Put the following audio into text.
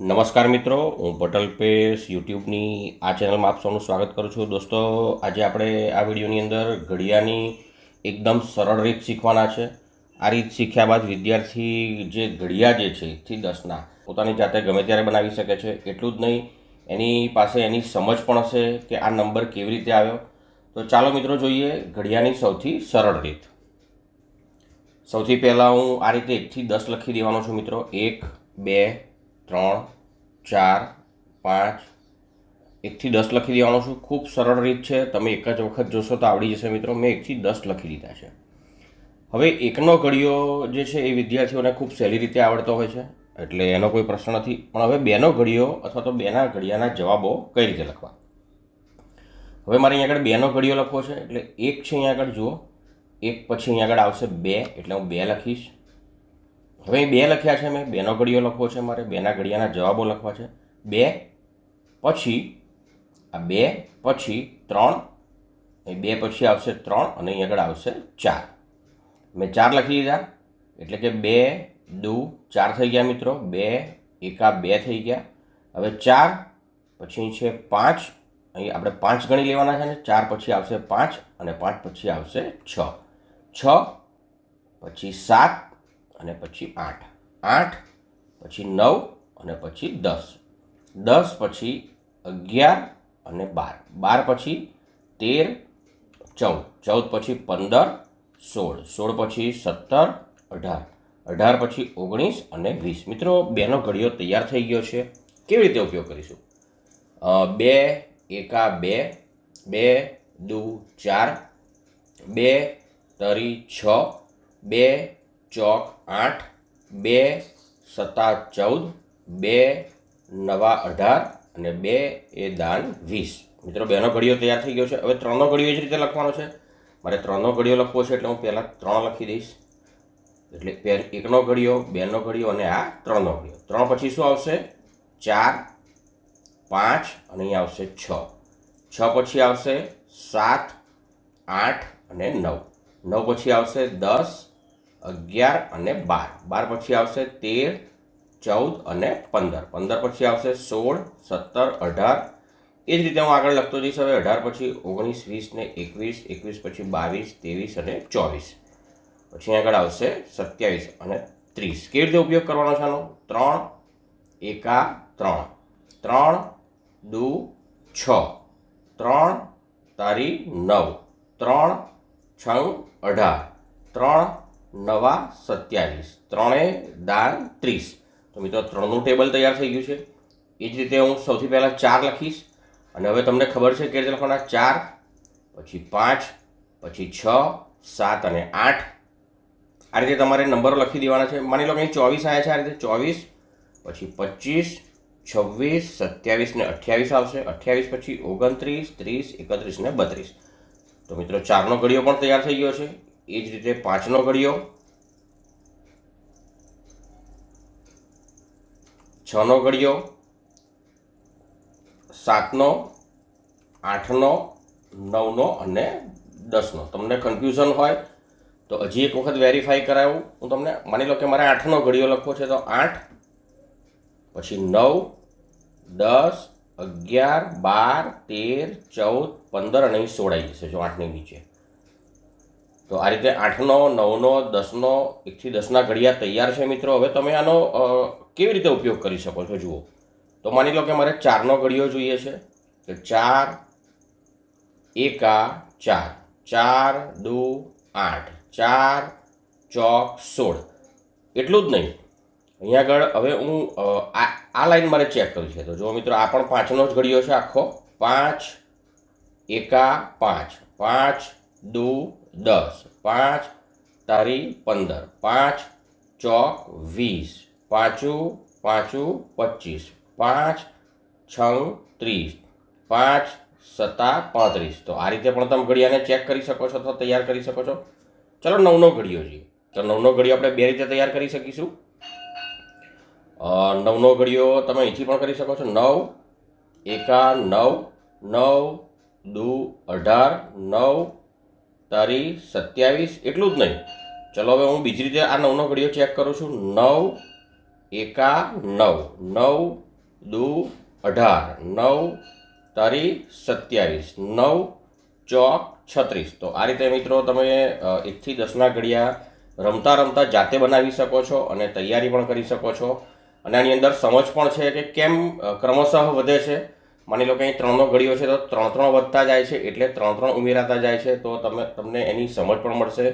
નમસ્કાર મિત્રો, હું પટલ પેશ, યુટ્યુબની આ ચેનલમાં આપ સૌનું સ્વાગત કરું છું. દોસ્તો, આજે આપણે આ વિડીયોની અંદર ઘડિયાની એકદમ સરળ રીત શીખવાના છે. આ રીત શીખ્યા બાદ વિદ્યાર્થી જે ઘડિયા જે છે એકથી દસના, પોતાની જાતે ગમે ત્યારે બનાવી શકે છે. એટલું જ નહીં, એની પાસે એની સમજ પણ હશે કે આ નંબર કેવી રીતે આવ્યો. તો ચાલો મિત્રો જોઈએ ઘડિયાની સૌથી સરળ રીત. સૌથી પહેલાં હું આ રીતે એકથી દસ લખી દેવાનો છું મિત્રો. એક, બે ત્રણ, ચાર, પાંચ, એકથી દસ લખી દેવાનો છું. ખૂબ સરળ રીત છે. તમે એક જ વખત જોશો તો આવડી જશે મિત્રો. મેં એકથી દસ લખી દીધા છે. હવે એકનો ઘડિયો જે છે એ વિદ્યાર્થીઓને ખૂબ સહેલી રીતે આવડતો હોય છે. એટલે એનો કોઈ પ્રશ્ન નથી. પણ હવે બેનો ઘડિયો અથવા તો બેના ઘડિયાના જવાબો કઈ રીતે લખવા? હવે મારે અહીંયા આગળ બેનો ઘડિયો લખવો છે. એટલે એક છે અહીંયા આગળ જુઓ. એક પછી અહીંયા આગળ આવશે બે. એટલે હું બે લખીશ. હવે બે લખ્યા છે મેં, બેનો ઘડિયો લખવો છે મારે, બેના ઘડિયાના જવાબો લખવા છે. બે, પછી, આ બે, પછી ત્રણ બે પછી આવશે ત્રણ અને અહીં આગળ આવશે ચાર. મેં ચાર લખી દીધા, એટલે કે બે, દુ, ચાર થઈ ગયા મિત્રો, બે, એકા, બે થઈ ગયા. હવે ચાર, પછી છે પાંચ, અહીં આપણે પાંચ ગણી લેવાના છે ને, ચાર પછી આવશે પાંચ અને પાંચ પછી આવશે છ. છ, પછી સાત અને પછી આઠ. આઠ પછી નવ અને પછી દસ. દસ પછી અગિયાર અને બાર. બાર પછી તેર ચૌદ. ચૌદ પછી પંદર સોળ. સોળ પછી સત્તર અઢાર. અઢાર પછી ઓગણીસ અને વીસ. મિત્રો બેનો ઘડિયો તૈયાર થઈ ગયો છે. કેવી રીતે ઉપયોગ કરીશું? બે એકા બે. બે દુ ચાર. બે તરી છ. બે ચોક આઠ, બે, સત્તા ચૌદ, બે, નવા અઢાર અને બે એ દાન વીસ. મિત્રો, બેનો ઘડિયો તૈયાર થઈ ગયો છે. હવે ત્રણનો ઘડિયો એ જ રીતે લખવાનો છે. મારે ત્રણનો ઘડિયો લખવો છે એટલે હું પહેલાં ત્રણ લખી દઈશ. એટલે એકનો ઘડિયો બેનો ઘડિયો અને આ ત્રણનો ઘડિયો ત્રણ પછી શું આવશે? ચાર, પાંચ અને અહીંયા આવશે છ. છ પછી આવશે સાત, આઠ અને નવ. નવ પછી આવશે દસ અગિયાર અને બાર. બાર પછી આવશે તેર, ચૌદ અને પંદર. પંદર પછી આવશે સોળ, સત્તર, અઢાર. એ જ રીતે હું આગળ લખતો જઈશ હવે. અઢાર પછી ઓગણીસ, વીસ ને એકવીસ. એકવીસ પછી બાવીસ, ત્રેવીસ અને ચોવીસ. પછી આગળ આવશે સત્યાવીસ અને ત્રીસ. કેવી રીતે ઉપયોગ કરવાનો છે આનો? ત્રણ, એકા, ત્રણ. ત્રણ, દુ, છ. ત્રણ, તારી નવ. ત્રણ, છ, અઢાર. ત્રણ નવા સત્યાવીસ. ત્રણે દાન ત્રીસ. તો મિત્રો, ત્રણનું ટેબલ તૈયાર થઈ ગયું છે. એ જ રીતે હું સૌથી પહેલાં ચાર લખીશ. અને હવે તમને ખબર છે કે લખવાના ચાર, પછી પાંચ, પછી છ, સાત અને આઠ. આ રીતે તમારે નંબરો લખી દેવાના છે. માની લો કે ચોવીસ આવ્યા છે આ રીતે. ચોવીસ, પછી પચીસ, છવ્વીસ, સત્યાવીસ ને અઠ્યાવીસ આવશે. અઠ્યાવીસ, પછી ઓગણત્રીસ, ત્રીસ, એકત્રીસ ને બત્રીસ. તો મિત્રો, ચારનો ઘડિયો પણ તૈયાર થઈ ગયો છે. એ જ રીતે પાંચનો ઘડિયો, છનો ઘડિયો, સાતનો, આઠનો, નવનો અને દસનો. તમને કન્ફ્યુઝન હોય તો હજી એક વખત વેરીફાઈ કરાવું. હું તમને માની લો કે મારે આઠનો ઘડિયો લખવો છે, તો આઠ, પછી નવ, દસ, અગિયાર, બાર, તેર, ચૌદ, પંદર અને અહીં સોળ જશે જો આઠની નીચે. તો આ રીતે આઠનો, નવનો, દસનો, એકથી દસના ઘડિયા તૈયાર છે મિત્રો. હવે તમે આનો કેવી રીતે ઉપયોગ કરી શકો છો, જુઓ. તો માની લો કે મારે ચારનો ઘડિયો જોઈએ છે. તો ચાર, એકા ચાર. ચાર, દુ, આઠ. ચાર, ચોક, સોળ. એટલું જ નહીં. અહીંયા આગળ હવે હું આ લાઈન મારે ચેક કરવી છે. તો જો મિત્રો, આ પણ પાંચનો જ ઘડિયો છે આખો. પાંચ, એકા પાંચ. પાંચ, દુ દસ, પાંચ, તારી પંદર, પાંચ, ચોક, વીસ, પાંચું પાંચું, પચીસ, પાંચ છ ત્રીસ, પાંચ, સત્તા, પાંત્રીસ. તો આ રીતે પણ તમે ઘડિયાને ચેક કરી શકો છો અથવા તૈયાર કરી શકો છો. ચલો નવનો ઘડિયો જોઈએ. તો નવનો ઘડિયો આપણે બે રીતે તૈયાર કરી શકીશું. નવનો ઘડિયો તમે અહીંથી પણ કરી શકો છો. નવ એકા નવ નવ, દુ, અઢાર, નવ તારી સત્યાવીસ એટલું જ નહીં. ચલો હવે હું બીજી રીતે આ નવનો ઘડિયો ચેક કરું છું. નવ, એકા, નવ. નવ, દુ, અઢાર. નવ, તારી સત્યાવીસ. નવ, ચોક, છત્રીસ. તો આ રીતે મિત્રો તમે એકથી દસના ઘડિયા રમતા રમતા જાતે બનાવી શકો છો અને તૈયારી પણ કરી શકો છો. અને આની અંદર સમજ પણ છે કે કેમ ક્રમશઃ વધે છે. માની લો કે અહીં ત્રણનો ઘડીઓ છે તો ત્રણ ત્રણ વધતા જાય છે એટલે ત્રણ ત્રણ ઉમેરાતા જાય છે તો તમે તમને એની સમજ પણ મળશે.